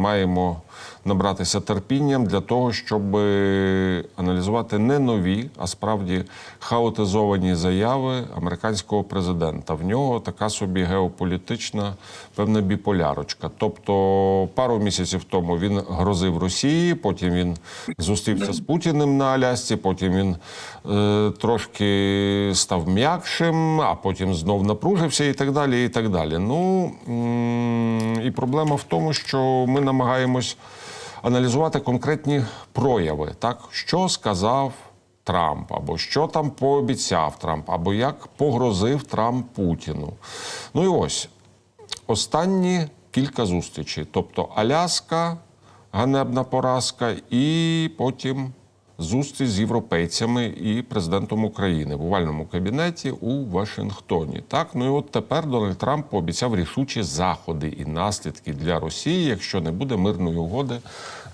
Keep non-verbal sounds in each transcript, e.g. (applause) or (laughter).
маємо набратися терпінням для того, щоб аналізувати не нові, а справді хаотизовані заяви американського президента. В нього така собі геополітична певна біполярочка. Тобто пару місяців тому він грозив Росії, потім він зустрівся з Путіним на Алясці, потім він е, трошки став м'якшим, а потім знов напружився і так далі. І так далі. Ну і проблема в тому, що ми намагаємось аналізувати конкретні прояви, так що сказав Трамп, або що там пообіцяв Трамп, або як погрозив Трамп Путіну. Ну і ось останні кілька зустрічей, тобто Аляска, ганебна поразка, і потім зустріч з європейцями і президентом України в овальному кабінеті у Вашингтоні. Так, ну і от тепер Дональд Трамп пообіцяв рішучі заходи і наслідки для Росії, якщо не буде мирної угоди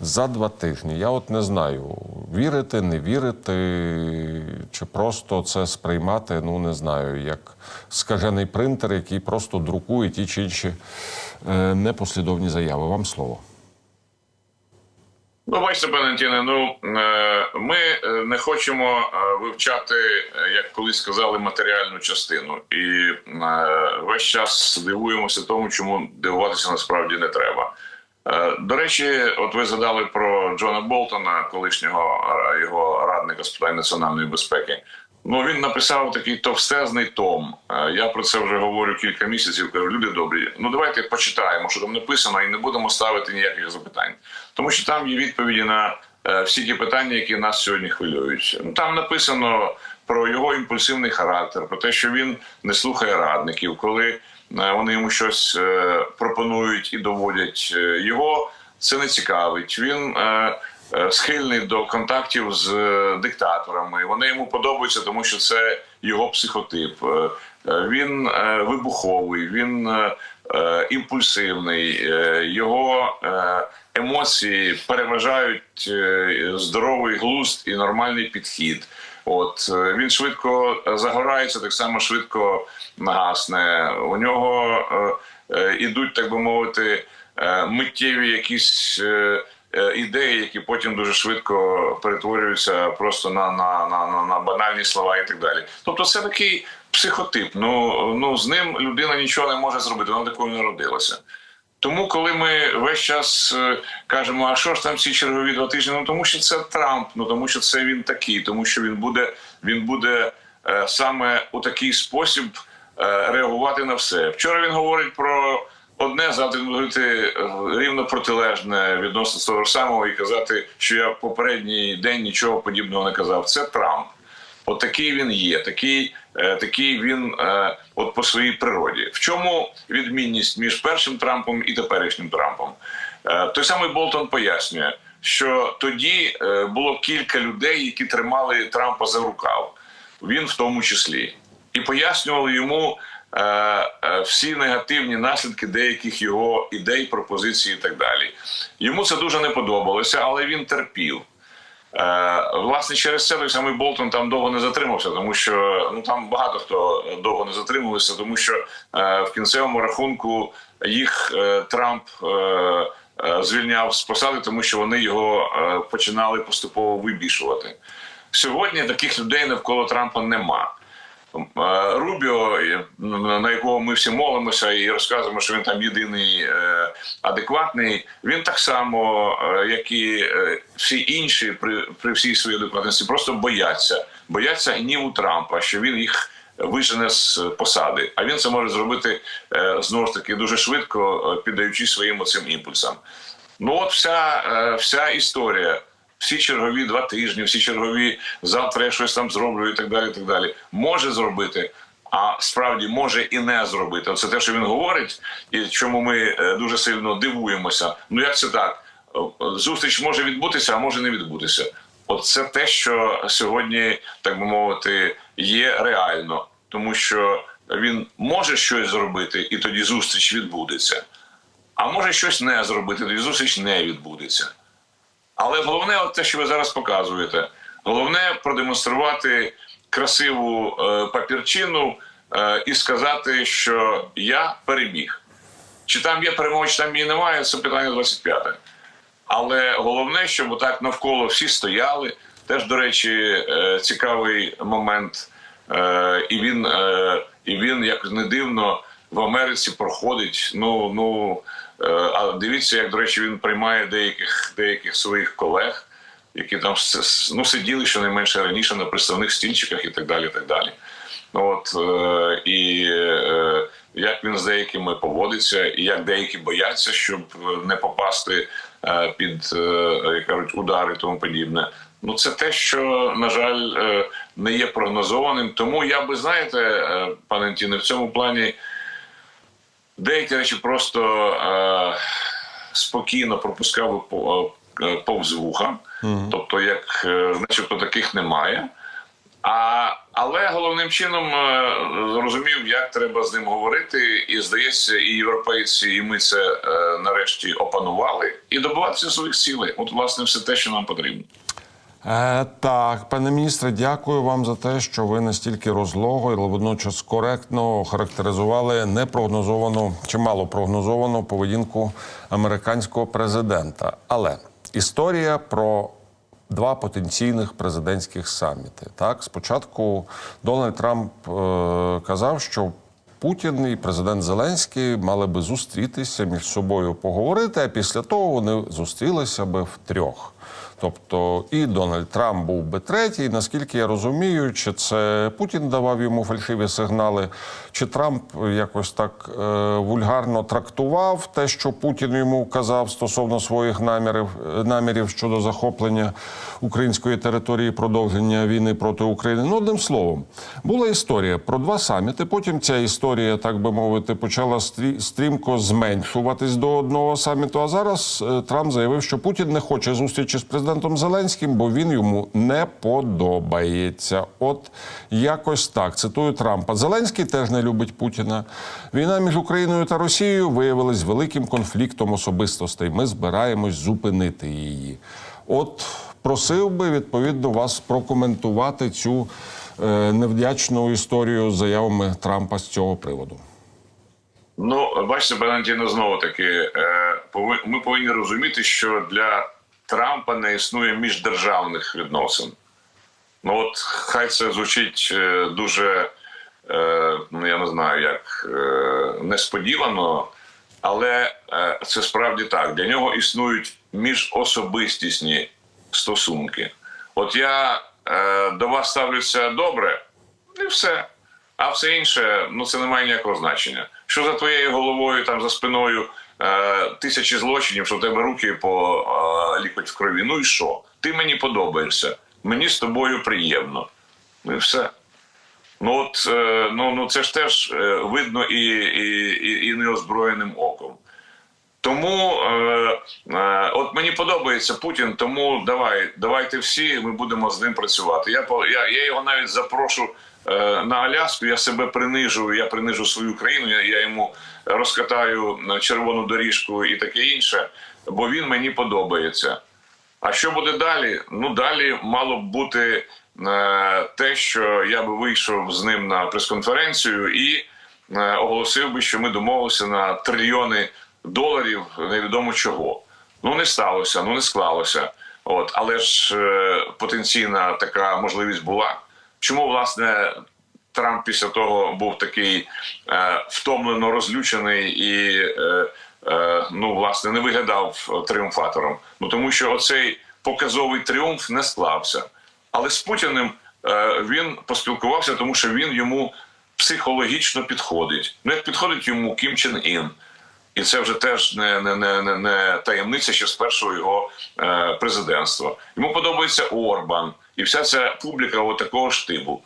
за два тижні. Я от не знаю, вірити, не вірити, чи просто це сприймати, ну не знаю, як скажений принтер, який просто друкує ті чи інші е, непослідовні заяви. Вам слово. Ну, бачите, пане Антіне, ну е, ми е, не хочемо е, вивчати, як колись сказали, матеріальну частину, і весь час дивуємося тому, чому дивуватися насправді не треба. До речі, от ви згадали про Джона Болтона, колишнього його радника з питань національної безпеки. Ну він написав такий товстезний том. Е, Я про це вже говорю кілька місяців. Кажу, люди добрі. Ну давайте почитаємо, що там написано, і не будемо ставити ніяких запитань, тому що там є відповіді на е, всі ті питання, які нас сьогодні хвилюють. Ну там написано про його імпульсивний характер, про те, що він не слухає радників, коли е, вони йому щось пропонують і доводять його. Це не цікавить. Він схильний до контактів з е, диктаторами. Вони йому подобаються, тому що це його психотип. Е, е, Він е, вибуховий, він е, е, імпульсивний. е, Його е, емоції переважають е, здоровий глузд і нормальний підхід. От е, він швидко загорається, так само швидко нагасне. У нього е, е, ідуть, так би мовити, е, миттєві якісь е, е, ідеї, які потім дуже швидко перетворюються просто на, на, на, на, на банальні слова і так далі. Тобто, це такий психотип. Ну, ну з ним людина нічого не може зробити, вона такою не народилася. Тому, коли ми весь час е, кажемо, а що ж там ці чергові два тижні? Ну тому що це Трамп, ну тому що це він такий, тому що він буде, він буде е, саме у такий спосіб е, реагувати на все. Вчора він говорить про одне, завтра говорити е, рівно протилежне відносно того ж самого і казати, що я в попередній день нічого подібного не казав. Це Трамп. От такий він є, такий, е, такий він е, от по своїй природі. В чому відмінність між першим Трампом і теперішнім Трампом? Той самий Болтон пояснює, що тоді було кілька людей, які тримали Трампа за рукав, він в тому числі, і пояснювали йому всі негативні наслідки деяких його ідей, пропозицій і так далі. Йому це дуже не подобалося, але він терпів. Е, Власне, через це той самий Болтон там довго не затримався, тому що ну там багато хто довго не затримувався, тому що е, в кінцевому рахунку їх е, Трамп е, е, звільняв з посади, тому що вони його е, починали поступово вибішувати. Сьогодні таких людей навколо Трампа нема. Е, Рубіо, на якого ми всі молимося і розказуємо, що він там єдиний е, адекватний. Він так само, е, як і всі інші, при, при всій своїй адекватності, просто бояться. Бояться гніву Трампа, що він їх вижене з посади. А він це може зробити знову ж таки дуже швидко, піддаючи своїм оцим імпульсам. Ну от вся, вся історія. Всі чергові два тижні, всі чергові завтра я щось там зроблю і так далі. і так далі. Може зробити, а справді може і не зробити. Це те, що він говорить, і чому ми е, дуже сильно дивуємося. Ну як це так? Е, Зустріч може відбутися, а може не відбутися. От це те, що сьогодні, так би мовити, є реально, тому що він може щось зробити, і тоді зустріч відбудеться. А може щось не зробити, тоді зустріч не відбудеться. Але головне, от те, що ви зараз показуєте, головне продемонструвати красиву е, папірчину е, і сказати, що я переміг. Чи там є перемога, чи там її немає, це питання 25. Але головне, щоб отак навколо всі стояли. Теж, до речі, е, цікавий момент. Е, І він, е, і він, як не дивно, в Америці проходить. Ну, ну, а дивіться, як, до речі, він приймає деяких, деяких своїх колег, які там ну, сиділи щонайменше раніше на представних стільчиках і так далі. І так далі. От, е, і е, як він з деякими поводиться, і як деякі бояться, щоб не попасти е, під е, як кажуть, удари і тому подібне. Ну, це те, що, на жаль, е, не є прогнозованим. Тому я би, знаєте, е, пане Антіне, в цьому плані деякі речі просто е, спокійно по- е, повз вуха. Тобто, як е, начебто таких немає. А, але головним чином е, зрозумів, як треба з ним говорити, і здається, і європейці, і ми це е, нарешті опанували, і добиватися своїх цілей. От, власне, все те, що нам потрібно. Е, так, пане міністре, дякую вам за те, що ви настільки розлого і водночас коректно характеризували непрогнозовану чи мало прогнозовану поведінку американського президента. Але історія про два потенційних президентських саміти. Так, спочатку Дональд Трамп е, казав, що Путін і президент Зеленський мали би зустрітися між собою поговорити, а після того вони зустрілися би втрьох. Тобто і Дональд Трамп був би третій. Наскільки я розумію, чи це Путін давав йому фальшиві сигнали, чи Трамп якось так е, вульгарно трактував те, що Путін йому казав стосовно своїх намірів, е, намірів щодо захоплення української території, продовження війни проти України. Ну, одним словом, була історія про два саміти. Потім ця історія, так би мовити, почала стрі- стрімко зменшуватись до одного саміту. А зараз е, Трамп заявив, що Путін не хоче зустрічі з президентом Зеленським, бо він йому не подобається. От якось так. Цитую Трампа. Зеленський теж не любить Путіна. Війна між Україною та Росією виявилась великим конфліктом особистостей. Ми збираємось зупинити її. От просив би відповідно вас прокоментувати цю е, невдячну історію з заявами Трампа з цього приводу. Ну, бачите, пане Антіно, знову таки, е, ми повинні розуміти, що для Трампа не існує міждержавних відносин. Ну от хай це звучить е, дуже, е, ну я не знаю, як е, несподівано, але це справді так. Для нього існують міжособистісні стосунки. От я до вас ставлюся добре, і все. А все інше, ну це не має ніякого значення. Що за твоєю головою, там за спиною е, тисячі злочинів, що в тебе руки по е, лікоть в крові. Ну і що? Ти мені подобаєшся, мені з тобою приємно. Ну і все. Ну от е, ну, ну це ж теж е, видно і, і, і, і неозброєним оком. Тому е, е, от мені подобається Путін, тому давай, давайте всі, ми будемо з ним працювати. Я я, я його навіть запрошу на Аляску. Я себе принижу, я принижу свою країну. Я, я йому розкатаю е, червону доріжку і таке інше, бо він мені подобається. А що буде далі? Ну далі мало б бути е, те, що я би вийшов з ним на прес-конференцію і е, оголосив би, що ми домовилися на трильйони доларів невідомо чого. Ну не сталося, ну не склалося. От, але ж е, потенційна така можливість була. Чому власне Трамп після того був такий е, втомлено розлючений і е, е, ну власне не виглядав тріумфатором? Ну тому що оцей показовий тріумф не склався. Але з Путіним е, він поспілкувався, тому що він йому психологічно підходить. Ну як підходить йому Кім Чен Ін. І це вже теж не, не, не, не, таємниця ще з першого його е, президентства. Йому подобається Орбан і вся ця публіка от такого штибу.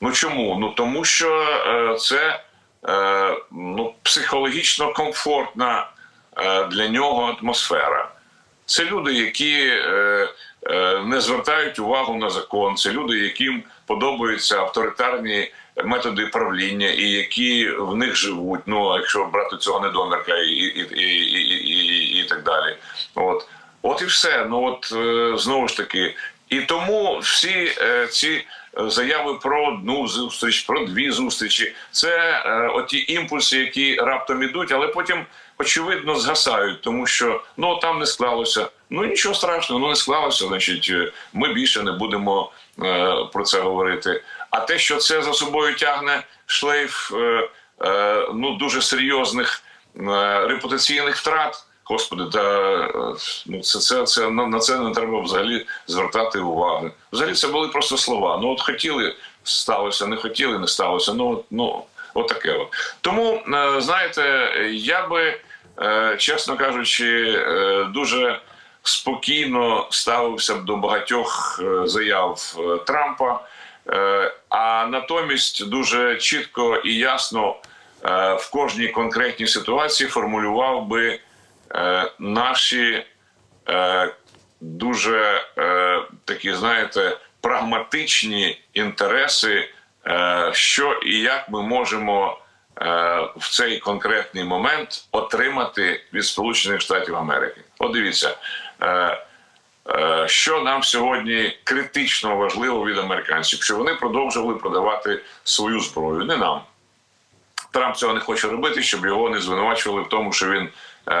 Ну чому? Ну тому що е, це е, ну, психологічно комфортна е, для нього атмосфера. Це люди, які е, е, не звертають увагу на закон. Це люди, яким подобаються авторитарні методи правління, і які в них живуть. Ну, якщо брати цього недомірка і, і, і, і, і, так далі. От, от і все. Ну от е, знову ж таки. І тому всі е, ці заяви про одну зустріч, про дві зустрічі це е, оті імпульси, які раптом ідуть, але потім очевидно згасають, тому що ну там не склалося. Ну нічого страшного, ну не склалося. Значить, е, ми більше не будемо е, про це говорити. А те, що це за собою тягне шлейф е, е, ну дуже серйозних е, репутаційних втрат. Господи, та ну це, це, це на, на це не треба взагалі звертати уваги. Взагалі це були просто слова. Ну от хотіли сталося, не хотіли, не сталося. Ну от, ну от таке. От. Тому знаєте, я би, чесно кажучи, дуже спокійно ставився б до багатьох заяв Трампа, а натомість дуже чітко і ясно е, в кожній конкретній ситуації формулював би е, наші е, дуже е, такі, знаєте, прагматичні інтереси, е, що і як ми можемо е, в цей конкретний момент отримати від Сполучених Штатів Америки. От дивіться. Е, Що нам сьогодні критично важливо від американців, щоб вони продовжували продавати свою зброю, не нам. Трамп цього не хоче робити, щоб його не звинувачували в тому, що він е,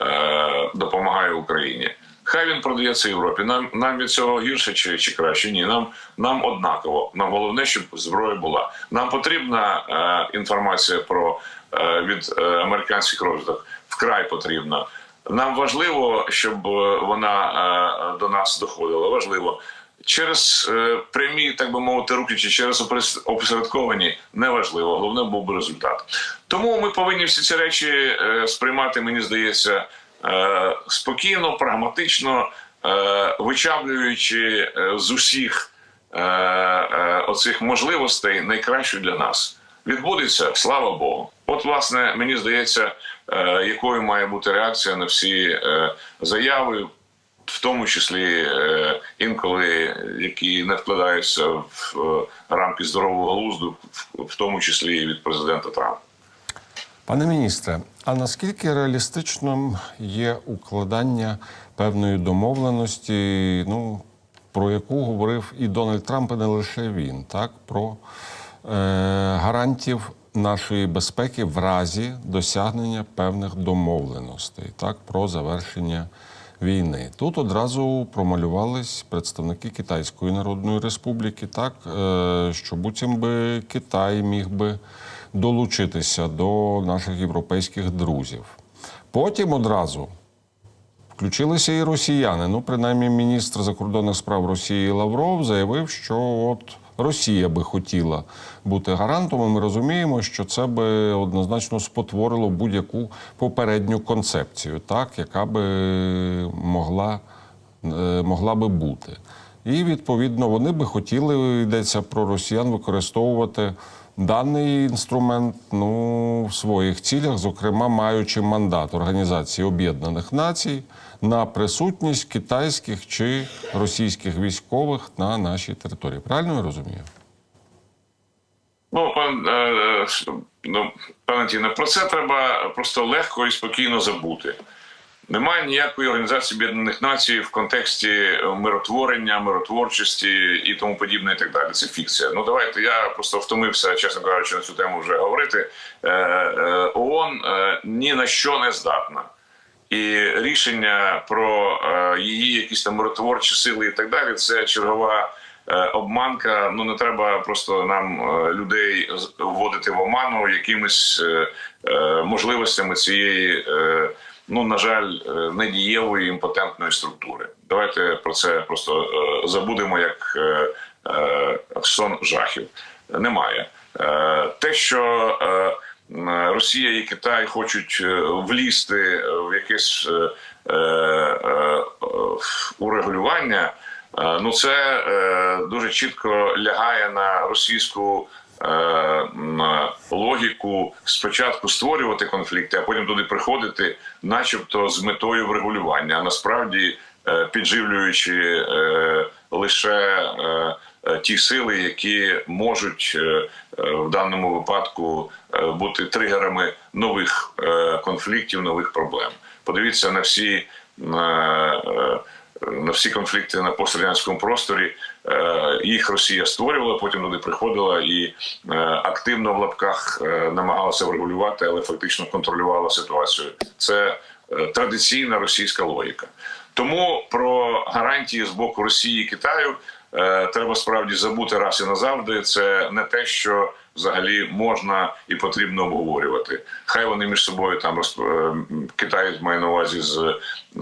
е, допомагає Україні. Хай він продається Європі. Нам нам від цього гірше чи, чи краще? Ні, нам нам однаково. Нам головне, щоб зброя була. Нам потрібна е, інформація про е, від е, американських розвиток. Вкрай потрібна. Нам важливо, щоб е, вона е, до нас доходила. Важливо через е, прямі, так би мовити, руки чи через опосередковані неважливо. Головне був би результат. Тому ми повинні всі ці речі сприймати, мені здається, спокійно, прагматично, вичавлюючи е, з усіх оцих можливостей найкращу для нас. Відбудеться, слава Богу. От, власне, мені здається, е, якою має бути реакція на всі е, заяви, в тому числі е, інколи які не вкладаються в рамки здорового глузду, в- тому числі і від президента Трампа. Пане міністре, а наскільки реалістичним є укладання певної домовленості, ну про яку говорив і Дональд Трамп, і не лише він, так про гарантів нашої безпеки в разі досягнення певних домовленостей, так про завершення війни. Тут одразу промалювались представники Китайської Народної Республіки, так е, що буцім би Китай міг би долучитися до наших європейських друзів. Потім одразу включилися і росіяни. Ну, принаймні, міністр закордонних справ Росії Лавров заявив, що от Росія би хотіла бути гарантом. і Ми розуміємо, що це би однозначно спотворило будь-яку попередню концепцію, так, яка би могла, е, могла би бути. І відповідно вони би хотіли йдеться про росіян використовувати даний інструмент ну, в своїх цілях, зокрема маючи мандат Організації Об'єднаних Націй на присутність китайських чи російських військових на нашій території. Правильно я розумію? Ну, пан, е, е, ну, пане Тіне, про це треба просто легко і спокійно забути. Немає ніякої організації Об'єднаних Націй в контексті миротворення, миротворчості і тому подібне, і так далі. Це фікція. Ну давайте я просто втомився, чесно кажучи, на цю тему вже говорити. Е, е, ООН ні на що не здатна. І рішення про е, її якісь там миротворчі сили і так далі це чергова е, обманка. Ну не треба просто нам е, людей вводити в оману якимись можливостями цієї, ну на жаль, недієвої імпотентної структури. Давайте про це просто забудемо як сон жахів. Немає те, що Росія і Китай хочуть е, влізти в якесь е, е, е, урегулювання, е, ну це е, дуже чітко лягає на російську е, логіку спочатку створювати конфлікти, а потім туди приходити, начебто з метою врегулювання, а насправді е, підживлюючи е, лише е, е, ті сили, які можуть е, е, в даному випадку е, бути тригерами нових е, конфліктів, нових проблем. Подивіться на всі е, е, на всі конфлікти на пострадянському просторі. Е, Їх Росія створювала, потім туди приходила і е, активно в лапках е, намагалася врегулювати, але фактично контролювала ситуацію. Це е, традиційна російська логіка. Тому про гарантії з боку Росії і Китаю е, треба справді забути раз і назавжди. Це не те, що взагалі можна і потрібно обговорювати. Хай вони між собою там роз... е, Китай має на увазі з е,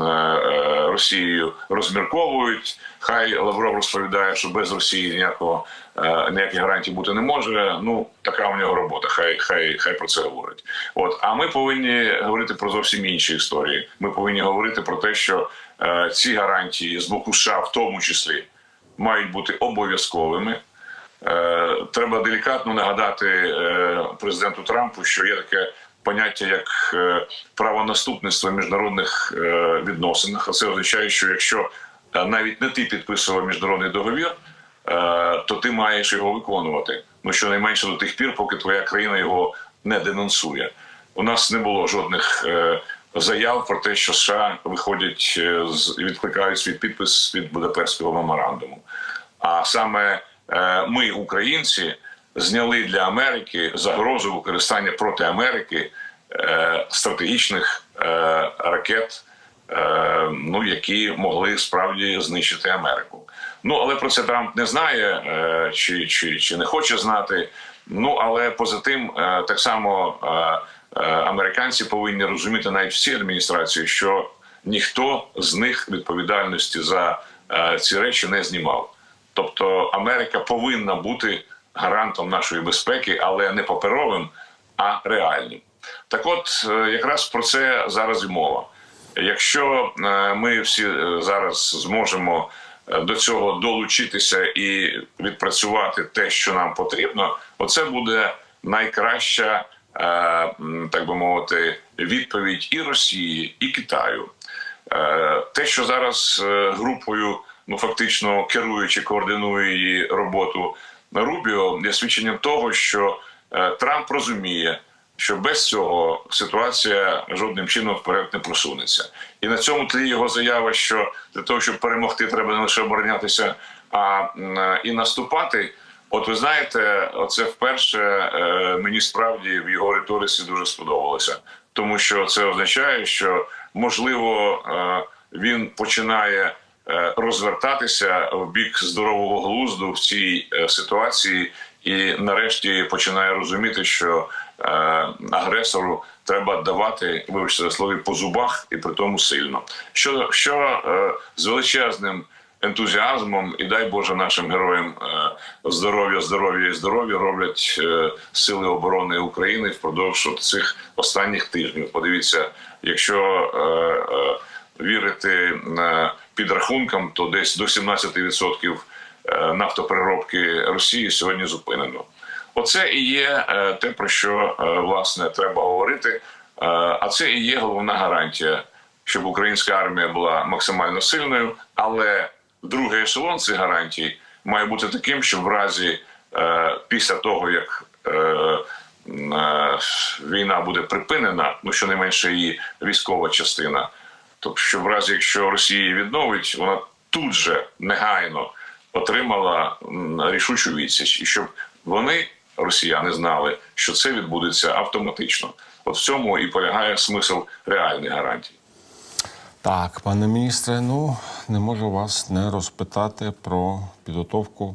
е, Росією розмірковують. Хай Лавров розповідає, що без Росії ніякого е, ніяких гарантій бути не може. Ну така у нього робота. Хай хай хай про це говорить. От а ми повинні говорити про зовсім інші історії. Ми повинні говорити про те, що е, ці гарантії з боку США, в тому числі, мають бути обов'язковими. Е, Треба делікатно нагадати е, президенту Трампу, що є таке поняття як е, правонаступництво в міжнародних відносинах. А це означає, що якщо навіть не ти підписував міжнародний договір, то ти маєш його виконувати. Ну щонайменше до тих пір, поки твоя країна його не денонсує. У нас не було жодних заяв про те, що США виходять е, з відкликають свій підпис від Будапештського меморандуму. А саме е, ми, українці, зняли для Америки загрозу використання проти Америки е, стратегічних ракет, ну які могли справді знищити Америку. Ну але про це Трамп не знає чи, чи, чи не хоче знати. Ну але поза тим, так само американці повинні розуміти навіть всі адміністрації, що ніхто з них відповідальності за е, ці речі не знімав. Тобто Америка повинна бути гарантом нашої безпеки, але не паперовим, а реальним. Так, от е, якраз про це зараз і мова. Якщо е, ми всі е, зараз зможемо е, до цього долучитися і відпрацювати те, що нам потрібно, оце буде найкраща, е, так би мовити, відповідь і Росії, і Китаю. Е, Те, що зараз е, групою, ну фактично керуючи, координує її роботу Рубіо, є свідченням того, що е, Трамп розуміє, що без цього ситуація жодним чином вперед не просунеться. І на цьому тлі його заява, що для того, щоб перемогти, треба не лише оборонятися, а е, і наступати. От ви знаєте, оце вперше е, мені справді в його риториці дуже сподобалося, тому що це означає, що можливо е, він починає е, розвертатися в бік здорового глузду в цій ситуації, і нарешті починає розуміти, що агресору треба давати, вибачте слові, по зубах і при тому сильно. Що, що з величезним ентузіазмом і дай Боже нашим героям е, здоров'я, здоров'я і здоров'я роблять е, сили оборони України впродовж цих останніх тижнів. Подивіться, якщо е, вірити підрахункам, то десь до 17% е, нафтопереробки Росії сьогодні зупинено. Оце і є те, про що власне треба говорити. А це і є головна гарантія, щоб українська армія була максимально сильною. Але другий ешелон цих гарантій має бути таким, щоб в разі е, після того, як е, е, війна буде припинена, ну щонайменше її військова частина, тобто, що в разі, якщо Росія її відновить, вона тут же негайно отримала рішучу відсіч, і щоб вони, росіяни, знали, що це відбудеться автоматично. От в цьому і полягає смисл реальних гарантій. Так, пане міністре, ну не можу вас не розпитати про підготовку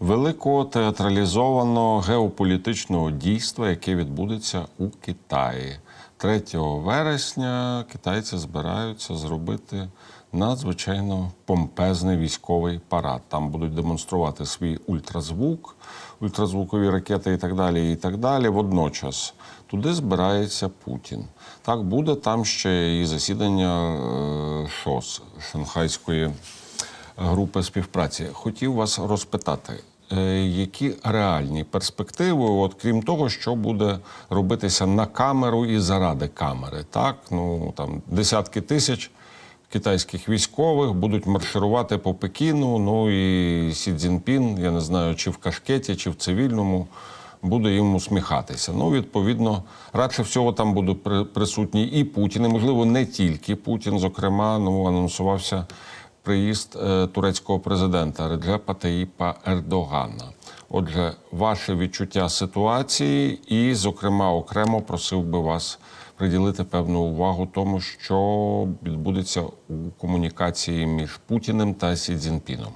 великого театралізованого геополітичного дійства, яке відбудеться у Китаї. 3 вересня китайці збираються зробити надзвичайно помпезний військовий парад. Там будуть демонструвати свій ультразвук, ультразвукові ракети і так далі. І так далі. Водночас туди збирається Путін. Так буде там ще і засідання е, ШОС Шанхайської групи співпраці. Хотів вас розпитати, е, які реальні перспективи, от крім того, що буде робитися на камеру і заради камери, так ну там десятки тисяч китайських військових будуть марширувати по Пекіну. Ну і Сі Цзіньпін, я не знаю, чи в кашкеті, чи в цивільному. Буде їм усміхатися. Ну, відповідно, радше всього там буде при- присутній і Путін, і, можливо, не тільки Путін. Зокрема, ну анонсувався приїзд е, турецького президента Реджепа Таїпа Ердогана. Отже, ваше відчуття ситуації, і, зокрема, окремо просив би вас приділити певну увагу тому, що відбудеться у комунікації між Путіним та Сі Цзіньпіном.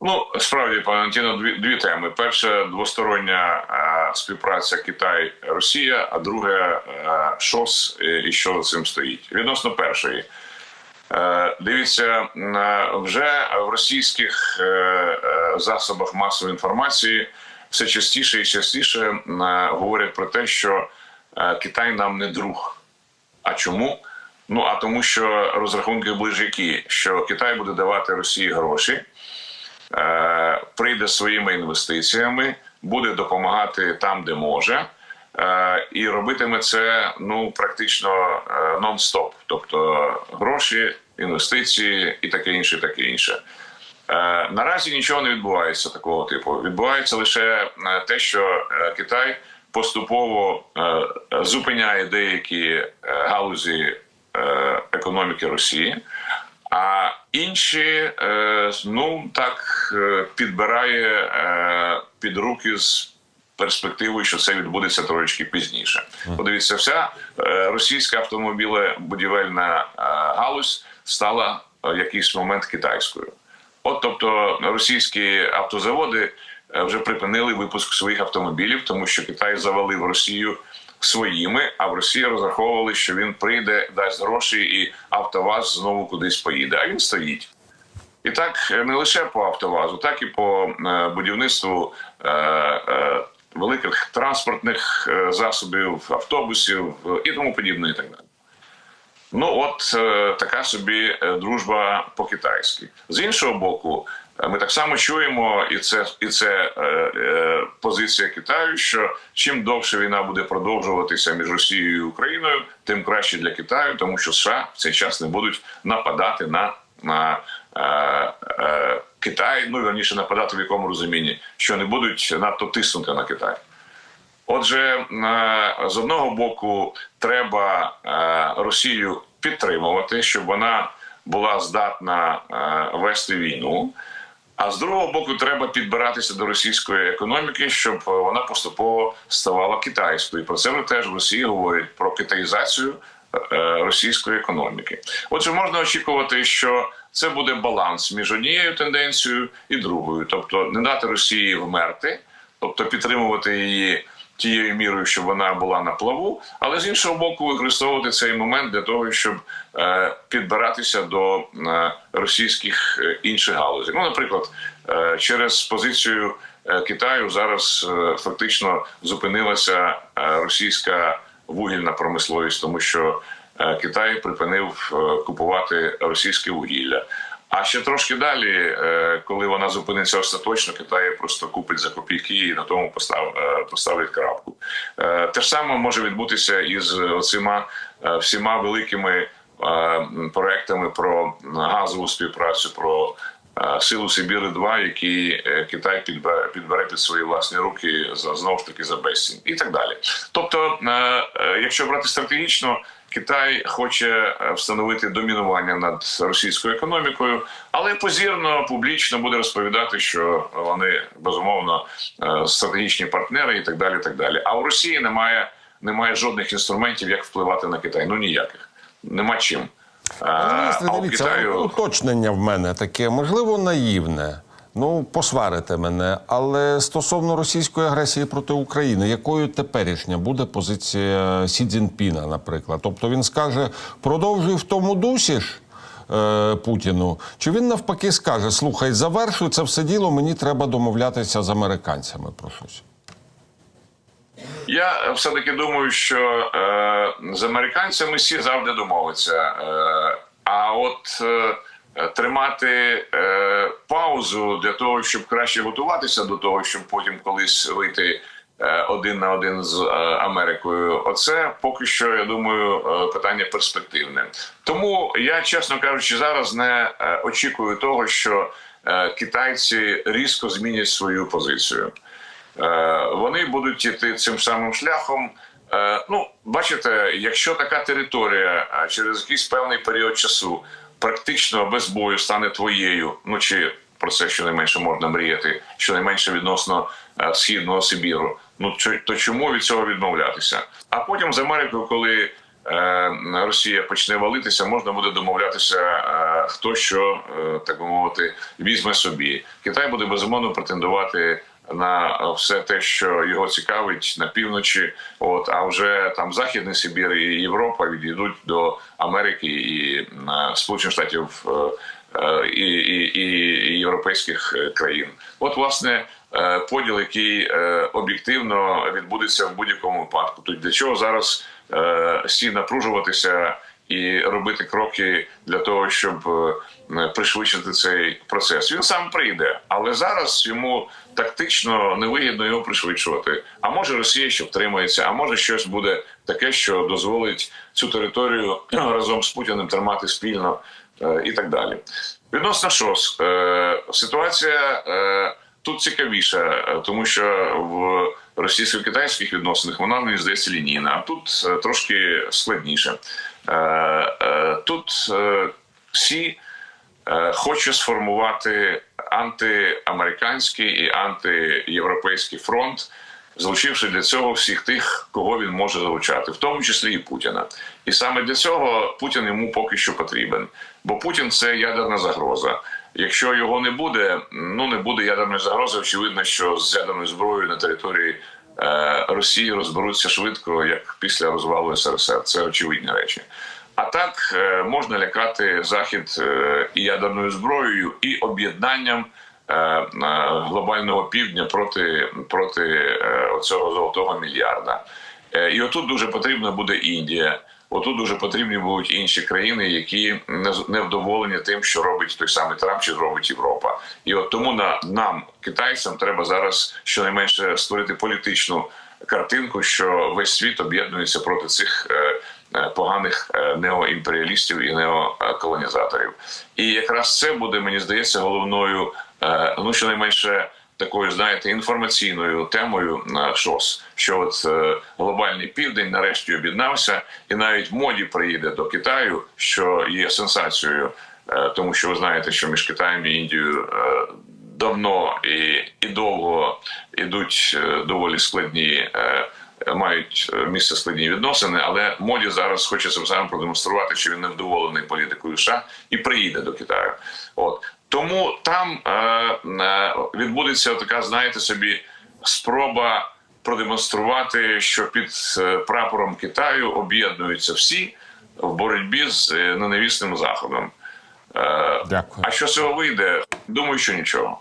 Ну, справді, пане Антіно, дві, дві теми. Перша двостороння е, співпраця Китай-Росія, а друге е, ШОС е, і що за цим стоїть. Відносно першої. Е, Дивіться, е, вже в російських засобах масової інформації все частіше і частіше говорять про те, що Китай нам не друг. А чому? Ну а тому, що розрахунки ближаки, що Китай буде давати Росії гроші, е, прийде своїми інвестиціями, буде допомагати там, де може, е, і робитиме це ну практично е, нон-стоп. Тобто гроші, інвестиції і таке інше, таке інше. Е, Наразі нічого не відбувається такого типу. Відбувається лише е, те, що е, Китай поступово е, зупиняє деякі е, галузі е, економіки Росії, а інші, ну так підбирає під руки з перспективою, що це відбудеться трошечки пізніше. Подивіться, вся російська автомобілебудівельна галузь стала в якийсь момент китайською. От тобто російські автозаводи вже припинили випуск своїх автомобілів, тому що Китай завалив Росію своїми, а в Росії розраховували, що він прийде, дасть гроші, і Автоваз знову кудись поїде. А він стоїть. І так е, не лише по Автовазу, так і по е, будівництву е, е, великих транспортних е, засобів, автобусів е, і тому подібне, і так далі. Ну, от е, така собі е, дружба по-китайськи. З іншого боку, ми так само чуємо, і це, і це е, е, позиція Китаю, що чим довше війна буде продовжуватися між Росією і Україною, тим краще для Китаю, тому що США в цей час не будуть нападати на, на е, е, Китай, ну верніше нападати в якому розумінні, що не будуть надто тиснути на Китай. Отже, е, з одного боку, треба е, Росію підтримувати, щоб вона була здатна е, вести війну. А з другого боку, треба підбиратися до російської економіки, щоб вона поступово ставала китайською. Про це теж в Росії говорять про китаїзацію російської економіки. Отже, можна очікувати, що це буде баланс між однією тенденцією і другою, тобто не дати Росії вмерти, тобто підтримувати її тією мірою, щоб вона була на плаву, але з іншого боку, використовувати цей момент для того, щоб е, підбиратися до е, російських е, інших галузей. Ну, наприклад, через позицію Китаю зараз фактично зупинилася російська вугільна промисловість, тому що Китай припинив купувати російське вугілля. А ще трошки далі, е, коли вона зупиниться остаточно, Китай просто купить за копійки і на тому постав, е, поставить крапку. Е, Те ж саме може відбутися із оцима всіма великими проектами про газову співпрацю, про силу Сибіри 2 які Китай підбере, підбере під свої власні руки за знову ж таки за безцінь і так далі. Тобто, якщо брати стратегічно. Китай хоче е, встановити домінування над російською економікою, але позірно публічно буде розповідати, що вони безумовно е, стратегічні партнери і так далі. Так далі. А у Росії немає, немає жодних інструментів, як впливати на Китай. Ну ніяких нема чим. Е, Пане А у Китаю уточнення в мене таке, можливо, наївне. Ну, посварите мене, але стосовно російської агресії проти України, якою теперішня буде позиція Сі Цзіньпіна, наприклад? Тобто він скаже, продовжуй в тому дусі ж е, Путіну, чи він навпаки скаже: слухай, завершуй це все діло, мені треба домовлятися з американцями про щось. Я все таки думаю, що е, з американцями всі завжди домовиться. Е, а от е, тримати е, паузу для того, щоб краще готуватися до того, щоб потім колись вийти е, один на один з е, Америкою, оце поки що я думаю е, питання перспективне. Тому я, чесно кажучи, зараз не е, очікую того, що е, китайці різко змінять свою позицію. Е, вони будуть йти цим самим шляхом. Е, Ну, бачите, якщо така територія е, через якийсь певний період часу практично без бою стане твоєю. Ну чи про це щонайменше можна мріяти, щонайменше відносно е, східного Сибіру. Ну то чому від цього відмовлятися? А потім з Америкою, коли е, Росія почне валитися, можна буде домовлятися, е, хто що так би мовити візьме собі. Китай буде безумовно претендувати на все те, що його цікавить на півночі. От а вже там Західний Сибір і Європа відійдуть до Америки і Сполучених Штатів. е, е, І, і, і європейських е, країн, от власне поділ, який об'єктивно відбудеться в будь-якому випадку. Тут для чого зараз всі напружуватися і робити кроки для того, щоб е, пришвидшити цей процес. Він сам прийде, але зараз йому тактично невигідно його пришвидшувати. А може Росія ще втримається, а може щось буде таке, що дозволить цю територію (clears throat) разом з Путіним тримати спільно е, і так далі. Відносно ШОС, е, ситуація тут цікавіша, тому що в російсько-китайських відносинах вона мені здається лінійна, а тут е, трошки складніше. Е, е, Тут всі хоче сформувати антиамериканський і антиєвропейський фронт, залучивши для цього всіх тих, кого він може залучати, в тому числі і Путіна. І саме для цього Путін йому поки що потрібен. Бо Путін це ядерна загроза. Якщо його не буде, ну не буде ядерної загрози. Очевидно, що з ядерною зброєю на території е, Росії розберуться швидко, як після розвалу СРСР. Це очевидні речі. А так е, можна лякати захід е, і ядерною зброєю, і об'єднанням е, е, глобального півдня проти, проти е, оцього золотого мільярда. Е, І отут дуже потрібна буде Індія. Отут дуже потрібні будуть інші країни, які не вдоволені тим, що робить той самий Трамп чи робить Європа. І от тому на нам, китайцям, треба зараз щонайменше створити політичну картинку, що весь світ об'єднується проти цих е, е, поганих е, неоімперіалістів і неоколонізаторів. І якраз це буде, мені здається, головною, ну щонайменше такою, знаєте, інформаційною темою на ШОС, що от е, глобальний південь нарешті об'єднався, і навіть моді приїде до Китаю, що є сенсацією, е, тому що ви знаєте, що між Китаєм і Індією е, давно і, і довго ідуть доволі складні. Мають місце складні відносини, але моді зараз хоче цим самим продемонструвати, що він невдоволений політикою США і приїде до Китаю. От тому там е, е, відбудеться така, знаєте собі, спроба продемонструвати, що під е, прапором Китаю об'єднуються всі в боротьбі з е, ненавісним заходом. Е, Дякую. а що з цього вийде? Думаю, що нічого.